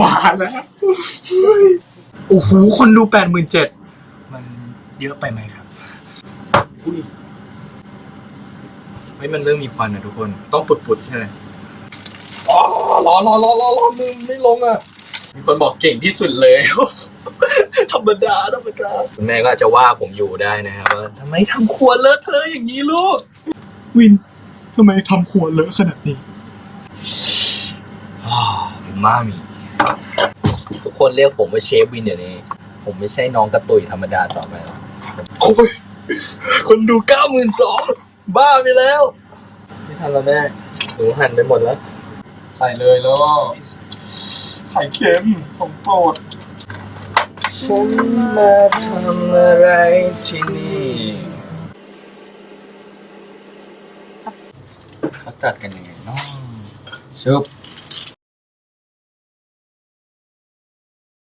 มาแล้วโอ้โหคนดูแปดหมื่นเจ็ดมันเยอะไปไหมครับอุ้ยเฮ้ยมันเริ่มมีควันนะทุกคน ต้องปุดๆใช่ไหมอ๋อรอรอรอรอรอมึงไม่ลงอะ มีคนบอกเก่งที่สุดเลย ธรรมดาธรรมดาคุณแม่ก็อาจจะว่าผมอยู่ได้นะครับว่าทำไมทำครัวเลอะเทอะอย่างนี้ลูก วินทำไมทำครัวเลอะขนาดนี้อ่ามามี ทุกคนเรียกผมว่าเชฟวินเดี๋ยวนี้ ผมไม่ใช่น้องกระตุยธรรมดาต่อไปแล้วโอ้ยคนดูเก้าหมื่นสองบ้าไปแล้ว ไม่ทันแล้วแม่หนูหั่นไปหมดแล้วใส่เลยแล้วไข่เค็มของโปรดฉันมาทำอะไรที่นี่เขาจัดกันยังไงเนาะชุบ